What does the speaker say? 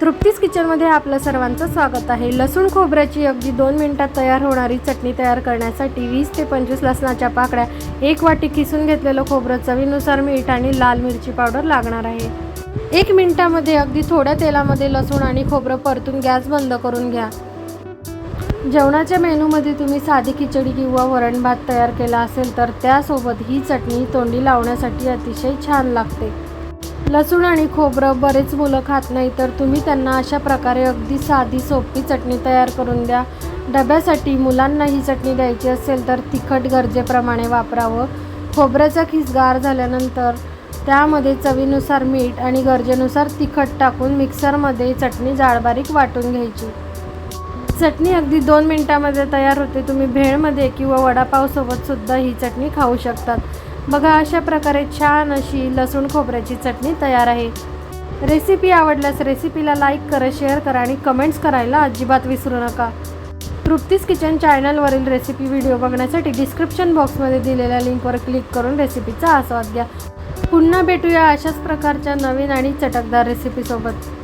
तृप्तीस किचनमध्ये आपलं सर्वांचं स्वागत आहे. लसूण खोबऱ्याची अगदी दोन मिनिटात तयार होणारी चटणी तयार करण्यासाठी वीस ते पंचवीस लसणाच्या पाकळ्या एक वाटी किसून घेतलेलं खोबरं चवीनुसार मीठ आणि लाल मिरची पावडर लागणार आहे. एक मिनिटामध्ये अगदी थोड्या तेलामध्ये लसूण आणि खोबरं परतून गॅस बंद करून घ्या. जेवणाच्या मेनूमध्ये तुम्ही साधी खिचडी किंवा वरण भात तयार केला असेल तर त्यासोबत ही चटणी तोंडी लावण्यासाठी अतिशय छान लागते. लसूण आणि खोबरं बरेच मुलं खात नाही तर तुम्ही त्यांना अशा प्रकारे अगदी साधी सोपी चटणी तयार करून द्या. डब्यासाठी मुलांना ही चटणी द्यायची असेल तर तिखट गरजेप्रमाणे वापरावं. खोबऱ्याचा खिस गार झाल्यानंतर त्यामध्ये चवीनुसार मीठ आणि गरजेनुसार तिखट टाकून मिक्सरमध्ये चटणी जाळबारीक वाटून घ्यायची. चटणी अगदी दोन मिनटामध्ये तयार होते. तुम्ही भेळमध्ये किंवा वडापावसोबतसुद्धा ही चटणी खाऊ शकतात. बघा अशा प्रकारे छान अशी लसूण खोबऱ्याची चटणी तयार आहे. रेसिपी आवडल्यास रेसिपीला लाईक करा शेअर करा आणि कमेंट्स करायला अजिबात विसरू नका. तृप्तीस किचन चॅनलवरील रेसिपी व्हिडिओ बघण्यासाठी डिस्क्रिप्शन बॉक्समध्ये दिलेल्या लिंकवर क्लिक करून रेसिपीचा आस्वाद घ्या. पुन्हा भेटूया अशाच प्रकारच्या नवीन आणि चटकदार रेसिपीसोबत